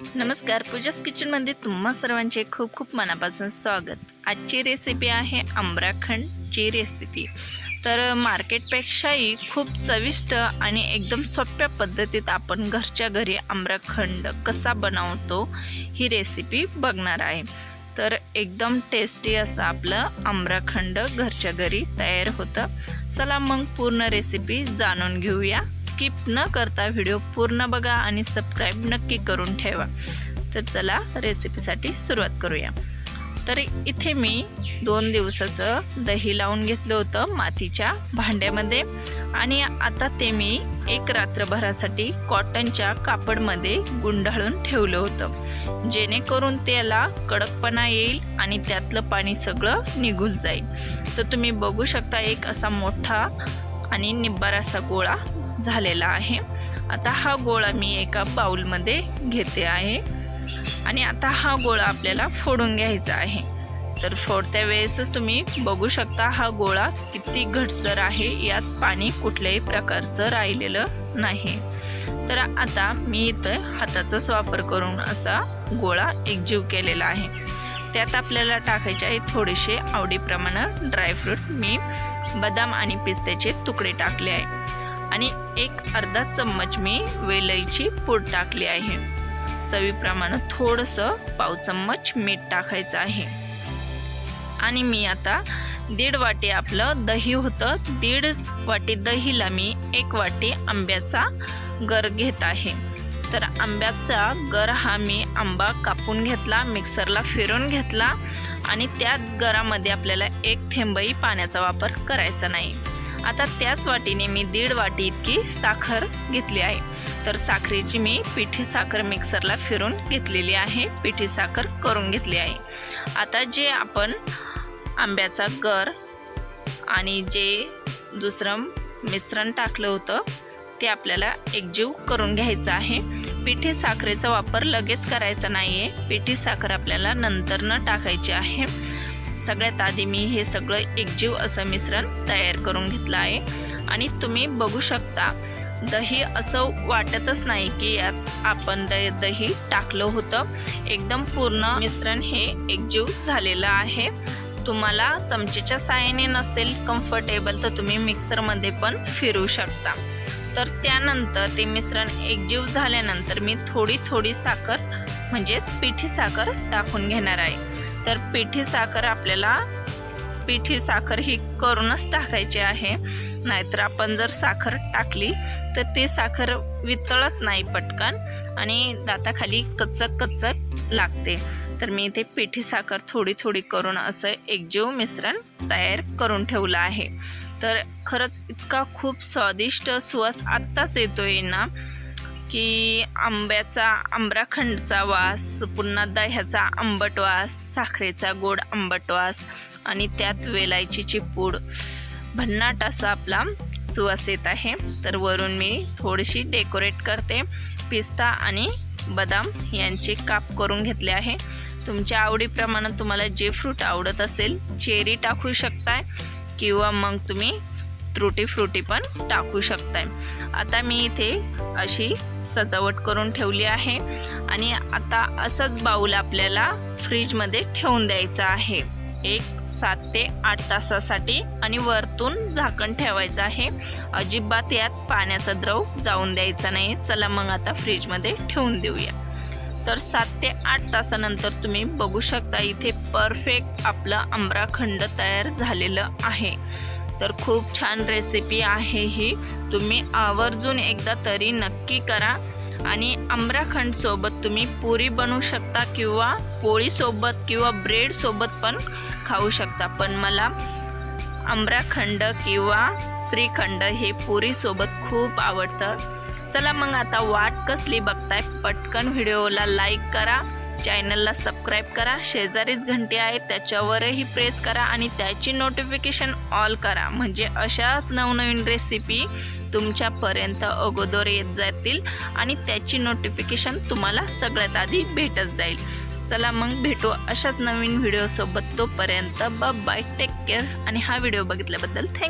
नमस्कार पूजास किचनमध्ये तुम्हा सर्वांचे खूप खूप मनापासून स्वागत. आजची रेसिपी आहे आम्रखंडची रेसिपी तर मार्केटपेक्षाही खूप चविष्ट आणि एकदम सोप्या पद्धतीत आपण घरच्या घरी आम्रखंड कसा बनवतो ही रेसिपी बघणार आहे. तर एकदम टेस्टी असं आपलं आम्रखंड घरच्या घरी तयार होतं. चला मग पूर्ण रेसिपी जाणून घेऊया. स्किप न करता व्हिडिओ पूर्ण बघा आणि सबस्क्राईब नक्की करून ठेवा. तर चला रेसिपीसाठी सुरुवात करूया. तर इथे मी दोन दिवसाचं दही लावून घेतलं होतं मातीच्या भांड्यामध्ये. आणि आता ते मी एक रात्रभरासाठी कॉटनच्या कापडमध्ये गुंडाळून ठेवलं होतं. जेणेकरून त्याला कडकपणा येईल आणि त्यातलं पाणी सगळं निघून जाईल. तर तुम्ही बघू शकता एक असा मोठा आणि निब्बार असा गोळा झालेला आहे. आता हा गोळा मी एका बाऊलमध्ये घेते आहे. आणि आता हा गोळा आपल्याला फोडून घ्यायचा आहे. तर फोडत्या वेळेसच तुम्ही बघू शकता हा गोळा किती घटसर आहे. यात पाणी कुठल्याही प्रकारचं राहिलेलं नाही. तर आता मी इथं हाताचाच वापर करून असा गोळा एकजीव केलेला आहे. त्यात आपल्याला टाकायचे आहे थोडेसे आवडीप्रमाणे ड्रायफ्रूट मी बदाम आणि पिस्त्याचे तुकडे टाकले आहे. आणि एक अर्धा चम्मच मी वेलईची पूड टाकली आहे. चवीप्रमाणे थोडंसं पाव चम्मच मीठ टाकायचं आहे. आणि मी आता दीड वाटी आपलं दही होतं. दीड वाटी दहीला मी एक वाटी आंब्याचा गर घेत आहे. तर आंब्याचा गर हा मी आंबा कापून घेतला मिक्सरला फिरून घेतला आणि त्या गरामध्ये आपल्याला एक थेंबही पाण्याचा वापर करायचा नाही. आता त्याच वाटीने मी दीड वाटी इतकी साखर घेतली आहे. तर साखरेची मी पिठी साखर मिक्सरला फिरून घेतलेली आहे. पिठी साखर करून घेतली आहे. आता जे आपण आंब्याचा कर आणि जे दुसरं मिश्रण टाकलं होतं ते आपल्याला एकजीव करून घ्यायचं आहे. पिठी साखरेचा वापर लगेच करायचा नाही आहे पिठी साखर आपल्याला नंतर न टाकायची आहे. सगळ्यात आधी मी हे सगळं एकजीव असं मिश्रण तयार करून घेतलं आहे. आणि तुम्ही बघू शकता दही असं वाटतच नाही की यात आपण द दही टाकलं होतं. एकदम पूर्ण मिश्रण हे एकजीव झालेलं आहे. तुम्हाला चमचेच्या साहाय्याने नसेल कम्फर्टेबल तर तुम्ही मिक्सरमध्ये पण फिरू शकता. तर त्यानंतर ते मिश्रण एकजीव झाल्यानंतर मी थोडी थोडी साखर म्हणजेच पिठी साखर टाकून घेणार आहे. तर पिठी साखर आपल्याला पिठी साखर ही करूनच टाकायची आहे. नाहीतर आपण जर साखर टाकली तर ती साखर वितळत नाही पटकन आणि दाताखाली कचक कचक लागते. तर मी इथे पिठी साखर थोडी थोडी करून असं एकजीव मिश्रण तयार करून ठेवलं आहे. तर खरंच इतका खूप स्वादिष्ट सुवास आत्ताच येतो आहे ना की आंब्याचा आंब्राखंडचा वास पुन्हा दह्याचा आंबट वास साखरेचा गोड आंबट वास आणि त्यात वेलायचीची पूड भन्नाट असा आपला सुवास येत आहे. तर वरून मी थोडीशी डेकोरेट करते. पिस्ता आणि बदाम यांचे काप करून घेतले आहे. तुमच्या आवडीप्रमाणे तुम्हाला जे फ्रूट आवडत असेल चेरी टाकू शकताय किंवा मग तुम्ही त्रुटी फ्रुटी पण टाकू शकताय. आता मी इथे अशी सजावट करून ठेवली आहे आणि आता असंच बाऊल आपल्याला फ्रीजमध्ये ठेवून द्यायचं आहे. एक सात ते आठ तासासाठी आणि वरतून झाकण ठेवायचं आहे. अजिबात यात पाण्याचा द्रव जाऊन द्यायचा नाही चला मग आता फ्रीजमध्ये ठेवून देऊया. तर सात ते आठ तासानंतर तुम्ही बघू शकता इथे परफेक्ट आपलं आंब्राखंड तयार झालेलं आहे. तर खूप छान रेसिपी आहे ही. तुम्ही आवर्जून एकदा तरी नक्की करा आणि आम्राखंडसोबत तुम्ही पुरी बनवू शकता किंवा पोळीसोबत किंवा ब्रेडसोबत पण खाऊ शकता. पण मला आम्राखंड किंवा श्रीखंड हे पुरीसोबत खूप आवडतं. चला मग आता वाट कसली बघताय? पटकन व्हिडिओला लाईक करा चॅनलला सबस्क्राईब करा शेजारीच घंटी आहे त्याच्यावरही प्रेस करा आणि त्याची नोटिफिकेशन ऑल करा. म्हणजे अशाच नवनवीन रेसिपी तुमच्यापर्यंत अगोदर येत जातील आणि त्याची नोटिफिकेशन तुम्हाला सगळ्यात आधी भेटत जाईल. चला मग भेटू अशाच नवीन व्हिडिओसोबत तोपर्यंत बाय टेक केअर आणि हा व्हिडिओ बघितल्याबद्दल थँक